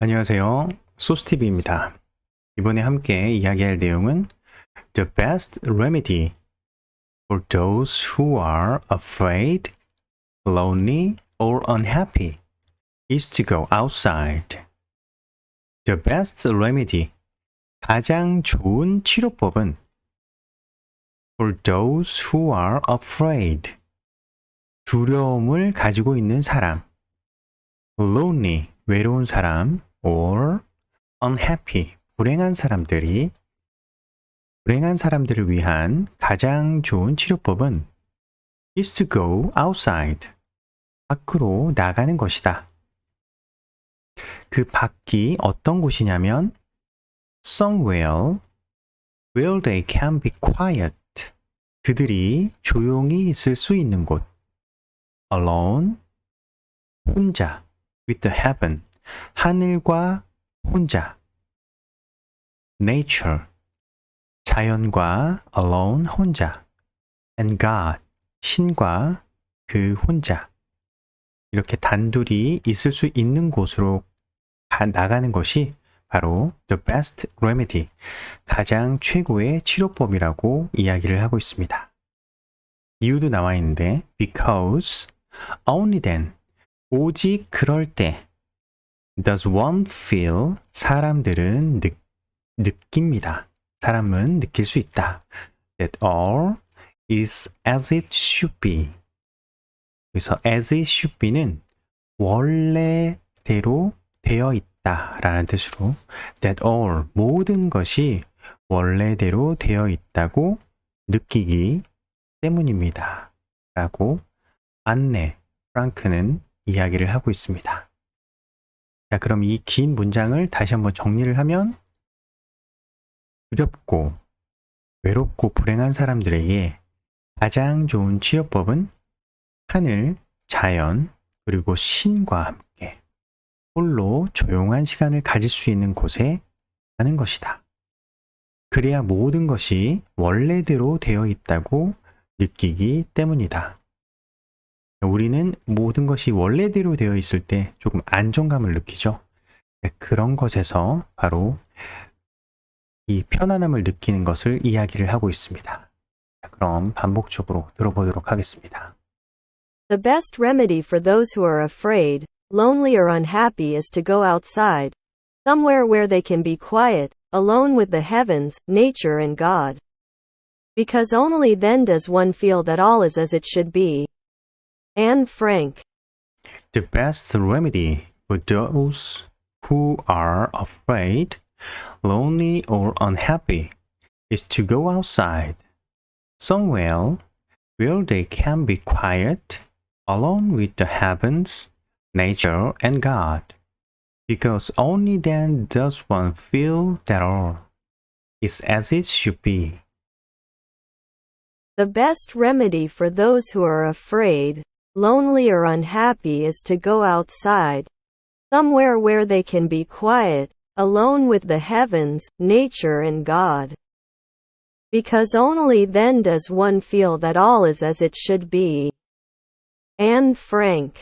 안녕하세요. 소스티비입니다. 이번에 함께 이야기할 내용은 The best remedy for those who are afraid, lonely, or unhappy is to go outside. The best remedy. 가장 좋은 치료법은 for those who are afraid. 두려움을 가지고 있는 사람. lonely, 외로운 사람, or unhappy, 불행한 사람들이 불행한 사람들을 위한 가장 좋은 치료법은 is to go outside. 밖으로 나가는 것이다. 그 밖이 어떤 곳이냐면 somewhere where they can be quiet. 그들이 조용히 있을 수 있는 곳. alone 혼자 with the heaven 하늘과 혼자. Nature. 자연과 alone 혼자. And God. 신과 그 혼자. 이렇게 단둘이 있을 수 있는 곳으로 가, 나가는 것이 바로 the best remedy. 가장 최고의 치료법이라고 이야기를 하고 있습니다. 이유도 나와 있는데 because only then. 오직 그럴 때 does one feel 사람들은 느, 느낍니다. 사람은 느낄 수 있다. that all is as it should be. 그래서 as it should be는 원래대로 되어 있다 라는 뜻으로 that all 모든 것이 원래대로 되어 있다고 느끼기 때문입니다. 라고 안내 프랑크는 이야기를 하고 있습니다. 자, 그럼 이 긴 문장을 다시 한번 정리를 하면 두렵고 외롭고 불행한 사람들에게 가장 좋은 치료법은 하늘, 자연, 그리고 신과 함께 홀로 조용한 시간을 가질 수 있는 곳에 가는 것이다. 그래야 모든 것이 원래대로 되어 있다고 느끼기 때문이다. 우리는 모든 것이 원래대로 되어 있을 때 조금 안정감을 느끼죠. 네, 그런 것에서 바로 이 편안함을 느끼는 것을 이야기를 하고 있습니다. 그럼 반복적으로 들어보도록 하겠습니다. The best remedy for those who are afraid, lonely, or unhappy is to go outside, somewhere where they can be quiet, alone with the heavens, nature, and God. Because only then does one feel that all is as it should be. Anne Frank. The best remedy for those who are afraid, lonely, or unhappy is to go outside, somewhere where they can be quiet, alone with the heavens, nature, and God. Because only then does one feel that all is as it should be. The best remedy for those who are afraid, lonely, or unhappy is to go outside, somewhere where they can be quiet, alone with the heavens, nature, and God. Because only then does one feel that all is as it should be. Anne Frank.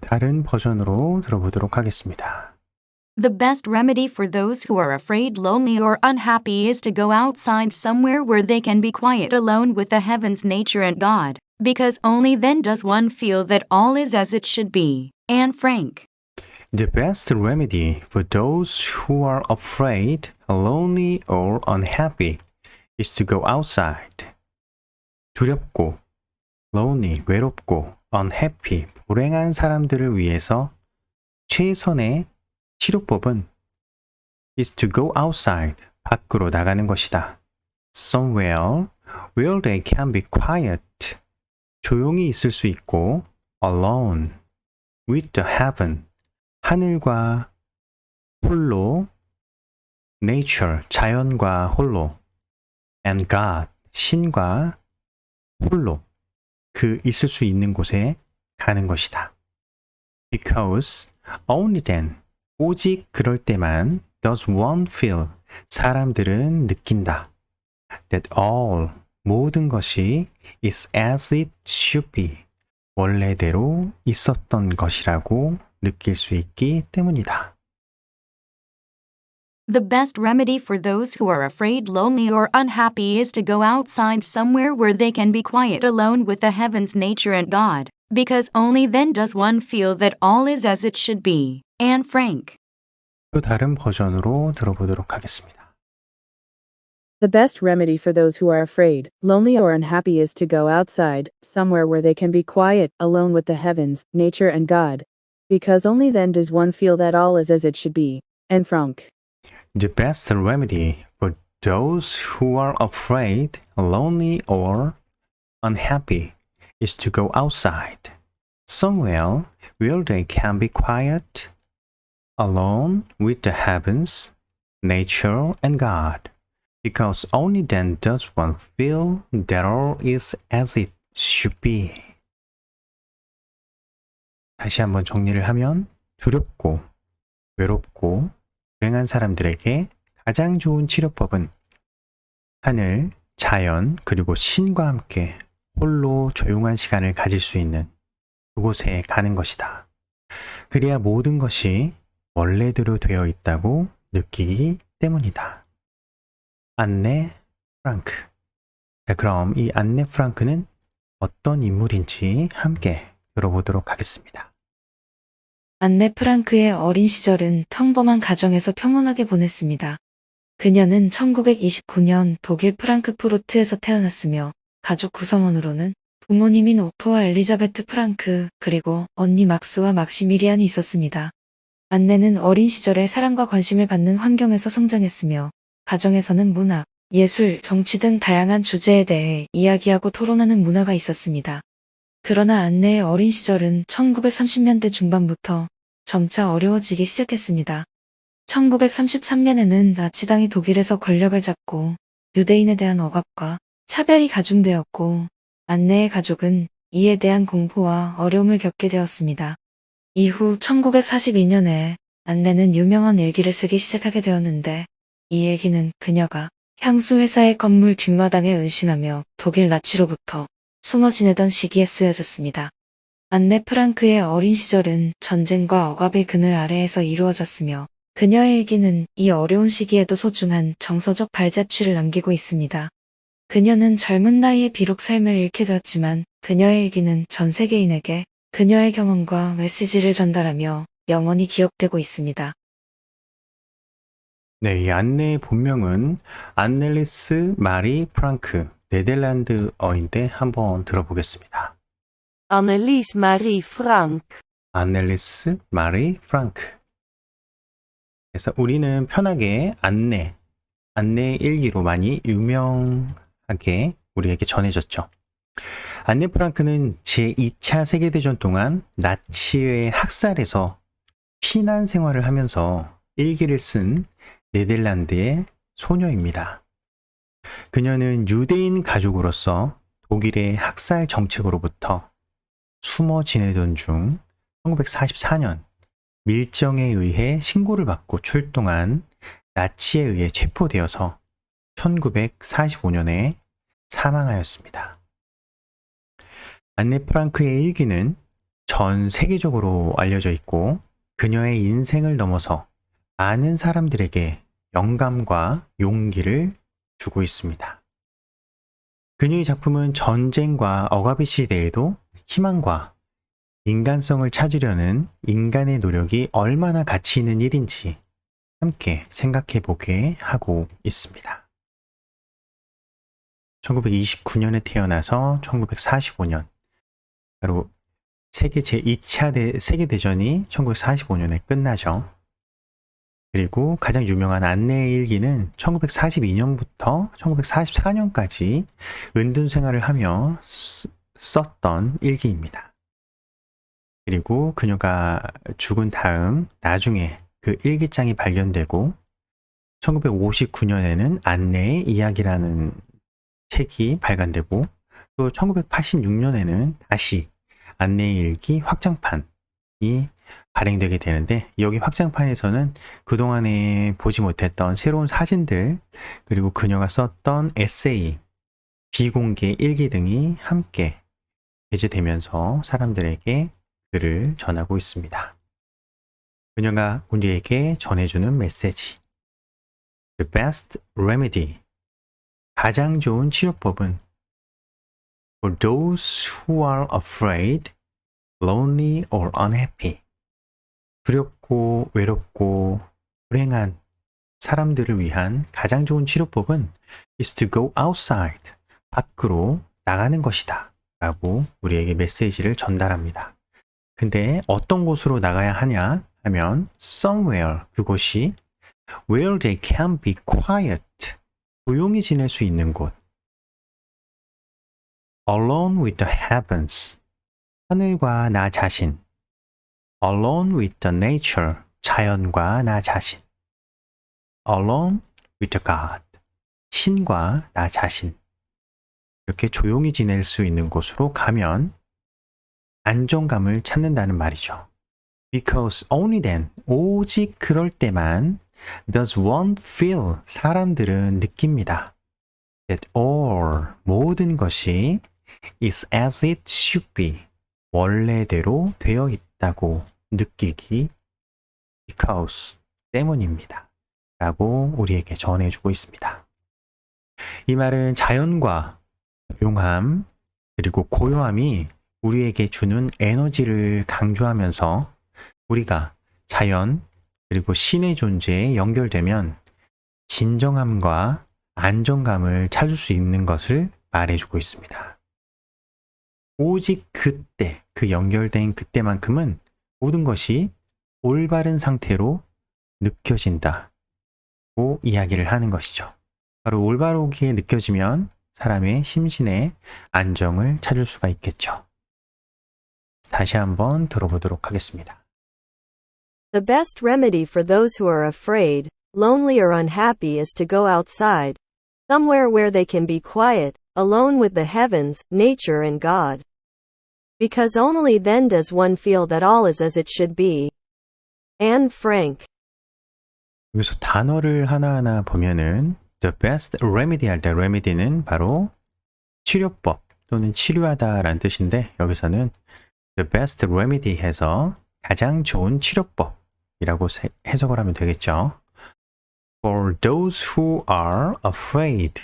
다른 버전으로 들어보도록 하겠습니다. The best remedy for those who are afraid, lonely, or unhappy is to go outside somewhere where they can be quiet alone with the heavens, nature, and God, because only then does one feel that all is as it should be. Anne Frank. The best remedy for those who are afraid, lonely, or unhappy is to go outside. 두렵고, lonely, 외롭고, unhappy, 불행한 사람들을 위해서 최선의 치료법은 is to go outside, 밖으로 나가는 것이다. Somewhere where they can be quiet, 조용히 있을 수 있고, alone, with the heaven, 하늘과 홀로, nature, 자연과 홀로, and God, 신과 홀로, 그 있을 수 있는 곳에 가는 것이다. Because only then, 오직 그럴 때만 does one feel, 사람들은 느낀다. That all, 모든 것이 is as it should be, 원래대로 있었던 것이라고 느낄 수 있기 때문이다. The best remedy for those who are afraid, lonely, or unhappy is to go outside somewhere where they can be quiet alone with the heavens, nature, and God, because only then does one feel that all is as it should be. Anne Frank. 또 다른 버전으로 들어보도록 하겠습니다. The best remedy for those who are afraid, lonely, or unhappy is to go outside, somewhere where they can be quiet, alone with the heavens, nature, and God. Because only then does one feel that all is as it should be. And Frank. The best remedy for those who are afraid, lonely, or unhappy is to go outside, somewhere where they can be quiet, alone with the heavens, nature, and God. Because only then does one feel that all is as it should be. 다시 한번 정리를 하면 두렵고 외롭고 불행한 사람들에게 가장 좋은 치료법은 하늘, 자연, 그리고 신과 함께 홀로 조용한 시간을 가질 수 있는 그곳에 가는 것이다. 그래야 모든 것이 원래대로 되어 있다고 느끼기 때문이다. 안네 프랑크. 자, 그럼 이 안네 프랑크는 어떤 인물인지 함께 들어보도록 하겠습니다. 안네 프랑크의 어린 시절은 평범한 가정에서 평온하게 보냈습니다. 그녀는 1929년 독일 프랑크푸르트에서 태어났으며 가족 구성원으로는 부모님인 오프와 엘리자베트 프랑크 그리고 언니 막스와 막시미리안이 있었습니다. 안네는 어린 시절에 사랑과 관심을 받는 환경에서 성장했으며 가정에서는 문학, 예술, 정치 등 다양한 주제에 대해 이야기하고 토론하는 문화가 있었습니다. 그러나 안내의 어린 시절은 1930년대 중반부터 점차 어려워지기 시작했습니다. 1933년에는 나치당이 독일에서 권력을 잡고 유대인에 대한 억압과 차별이 가중되었고 안내의 가족은 이에 대한 공포와 어려움을 겪게 되었습니다. 이후 1942년에 안내는 유명한 일기를 쓰기 시작하게 되었는데 이 일기는 그녀가 향수 회사의 건물 뒷마당에 은신하며 독일 나치로부터 숨어 지내던 시기에 쓰여졌습니다. 안네 프랑크의 어린 시절은 전쟁과 억압의 그늘 아래에서 이루어졌으며 그녀의 일기는 이 어려운 시기에도 소중한 정서적 발자취를 남기고 있습니다. 그녀는 젊은 나이에 비록 삶을 잃게 되었지만 그녀의 일기는 전 세계인에게 그녀의 경험과 메시지를 전달하며 영원히 기억되고 있습니다. 네, 이 안내의 본명은 안넬리스 마리 프랑크, 네덜란드어인데 한번 들어보겠습니다. Annelies Marie Frank. 안넬리스 마리 프랑크. 그래서 우리는 편하게 안내, 안내 일기로 많이 유명하게 우리에게 전해졌죠. 안네 프랑크는 제2차 세계대전 동안 나치의 학살에서 피난 생활을 하면서 일기를 쓴 네덜란드의 소녀입니다. 그녀는 유대인 가족으로서 독일의 학살 정책으로부터 숨어 지내던 중 1944년 밀정에 의해 신고를 받고 출동한 나치에 의해 체포되어서 1945년에 사망하였습니다. 안네 프랑크의 일기는 전 세계적으로 알려져 있고 그녀의 인생을 넘어서 많은 사람들에게 영감과 용기를 주고 있습니다. 그녀의 작품은 전쟁과 억압의 시대에도 희망과 인간성을 찾으려는 인간의 노력이 얼마나 가치 있는 일인지 함께 생각해 보게 하고 있습니다. 1929년에 태어나서 1945년, 바로 세계 제2차 대, 세계대전이 1945년에 끝나죠. 그리고 가장 유명한 안내의 일기는 1942년부터 1944년까지 은둔 생활을 하며 쓰- 썼던 일기입니다. 그리고 그녀가 죽은 다음 나중에 그 일기장이 발견되고 1959년에는 안내의 이야기라는 책이 발간되고 또 1986년에는 다시 안내의 일기 확장판이 발행되게 되는데 여기 확장판에서는 그동안에 보지 못했던 새로운 사진들 그리고 그녀가 썼던 에세이, 비공개 일기 등이 함께 게재되면서 사람들에게 글을 전하고 있습니다. 그녀가 우리에게 전해주는 메시지. The best remedy. 가장 좋은 치료법은 for those who are afraid, lonely or unhappy. 두렵고 외롭고 불행한 사람들을 위한 가장 좋은 치료법은 is to go outside. 밖으로 나가는 것이다. 라고 우리에게 메시지를 전달합니다. 근데 어떤 곳으로 나가야 하냐 하면 somewhere 그곳이 where they can be quiet 조용히 지낼 수 있는 곳 alone with the heavens 하늘과 나 자신 alone with the nature 자연과 나 자신 alone with the God 신과 나 자신 이렇게 조용히 지낼 수 있는 곳으로 가면 안정감을 찾는다는 말이죠. Because only then, 오직 그럴 때만 does one feel, 사람들은 느낍니다. That all, 모든 것이 is as it should be, 원래대로 되어 있다고 느끼기 because 때문입니다. 라고 우리에게 전해주고 있습니다. 이 말은 자연과 용함, 그리고 고요함이 우리에게 주는 에너지를 강조하면서 우리가 자연 그리고 신의 존재에 연결되면 진정함과 안정감을 찾을 수 있는 것을 말해주고 있습니다. 오직 그때, 그 연결된 그때만큼은 모든 것이 올바른 상태로 느껴진다고 이야기를 하는 것이죠. 바로 올바르게 느껴지면 사람의 심신의 안정을 찾을 수가 있겠죠. 다시 한번 들어보도록 하겠습니다. The best remedy for those who are afraid, lonely, or unhappy is to go outside, somewhere where they can be quiet, alone with the heavens, nature, and God. Because only then does one feel that all is as it should be. Anne Frank. 여기서 단어를 하나하나 보면은 the best remedy 할 때 remedy는 바로 치료법 또는 치료하다라는 뜻인데 여기서는 the best remedy 해서 가장 좋은 치료법이라고 세- 해석을 하면 되겠죠. For those who are afraid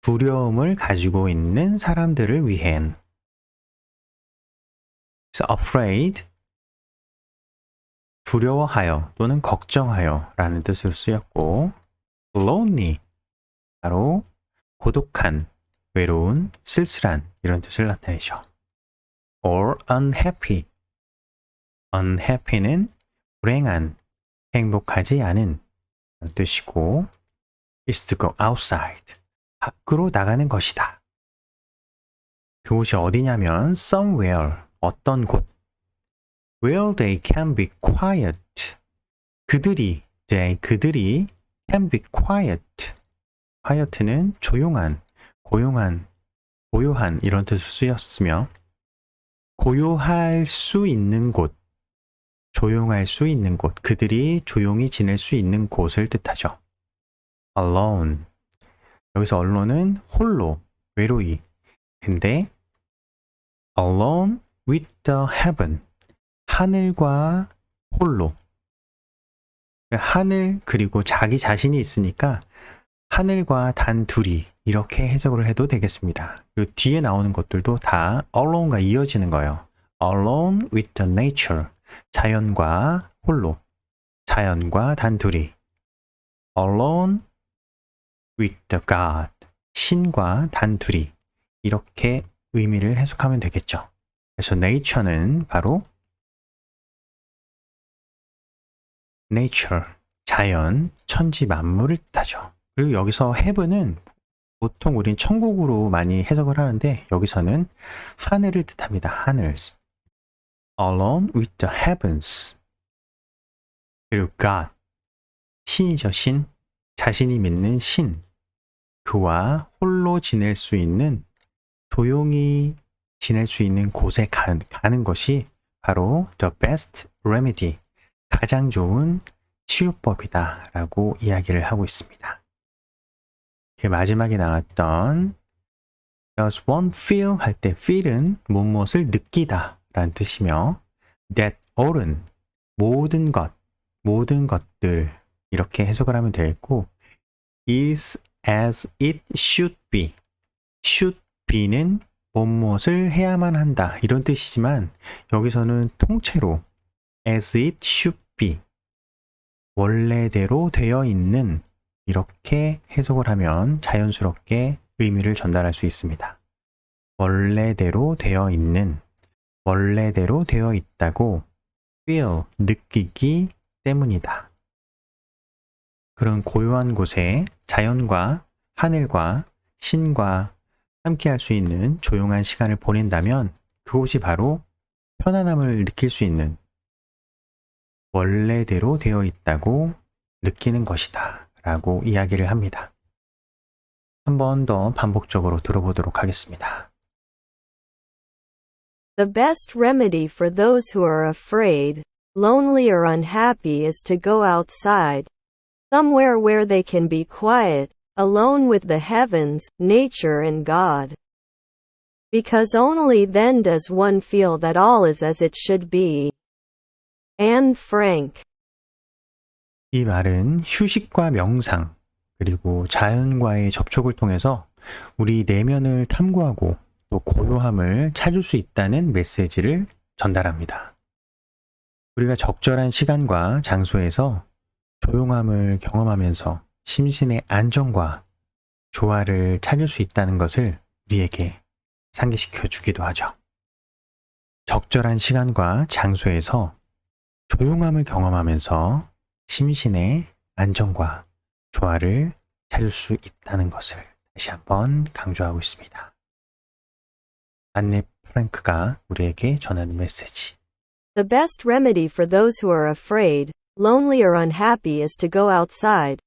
두려움을 가지고 있는 사람들을 위한 그래서 afraid 두려워하여 또는 걱정하여 라는 뜻으로 쓰였고 lonely 바로 고독한, 외로운, 쓸쓸한 이런 뜻을 나타내죠. or unhappy unhappy는 불행한, 행복하지 않은 뜻이고 is to go outside 밖으로 나가는 것이다. 그곳이 어디냐면 somewhere 어떤 곳? Where they can be quiet. 그들이 이제 그들이 can be quiet. quiet는 조용한 고용한 고요한 이런 뜻으로 쓰였으며 고요할 수 있는 곳 조용할 수 있는 곳 그들이 조용히 지낼 수 있는 곳을 뜻하죠. Alone. 여기서 allone은 홀로 외로이. 근데 alone with the heaven 하늘과 홀로 하늘 그리고 자기 자신이 있으니까 하늘과 단 둘이 이렇게 해석을 해도 되겠습니다. 그리고 뒤에 나오는 것들도 다 alone과 이어지는 거예요. alone with the nature 자연과 홀로 자연과 단 둘이 alone with the God 신과 단 둘이 이렇게 의미를 해석하면 되겠죠. 그래서 nature는 바로 nature, 자연, 천지 만물을 뜻하죠. 그리고 여기서 heaven은 보통 우린 천국으로 많이 해석을 하는데 여기서는 하늘을 뜻합니다. 하늘스. alone with the heavens. 그리고 God, 신이죠, 신. 자신이 믿는 신. 그와 홀로 지낼 수 있는, 조용히 지낼 수 있는 곳에 가, 가는 것이 바로 the best remedy, 가장 좋은 치료법이다 라고 이야기를 하고 있습니다. 그 마지막에 나왔던 does one feel 할 때 feel은 무엇을 느끼다 라는 뜻이며 that all은 모든 것, 모든 것들 이렇게 해석을 하면 되겠고 is as it should be. should be는 무엇을 해야만 한다. 이런 뜻이지만 여기서는 통째로 as it should be. 원래대로 되어 있는 이렇게 해석을 하면 자연스럽게 의미를 전달할 수 있습니다. 원래대로 되어 있는, 원래대로 되어 있다고 feel, 느끼기 때문이다. 그런 고요한 곳에 자연과 하늘과 신과 함께 할 수 있는 조용한 시간을 보낸다면 그곳이 바로 편안함을 느낄 수 있는 원래대로 되어 있다고 느끼는 것이다. 라고 이야기를 합니다. 한 번 더 반복적으로 들어보도록 하겠습니다. The best remedy for those who are afraid, lonely, or unhappy is to go outside, somewhere where they can be quiet, alone with the heavens, nature, and God. Because only then does one feel that all is as it should be. Anne Frank. 이 말은 휴식과 명상, 그리고 자연과의 접촉을 통해서 우리 내면을 탐구하고 또 고요함을 찾을 수 있다는 메시지를 전달합니다. 우리가 적절한 시간과 장소에서 조용함을 경험하면서 심신의 안정과 조화를 찾을 수 있다는 것을 우리에게 상기시켜 주기도 하죠. 적절한 시간과 장소에서 조용함을 경험하면서 심신의 안정과 조화를 찾을 수 있다는 것을 다시 한번 강조하고 있습니다. 안네 프랭크가 우리에게 전하는 메시지. The best remedy for those who are afraid, lonely, or unhappy is to go outside,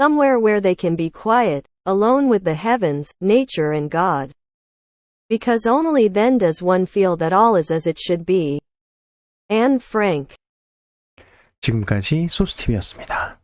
somewhere where they can be quiet, alone with the heavens, nature, and God. Because only then does one feel that all is as it should be. Anne Frank. 지금까지 소스티비였습니다.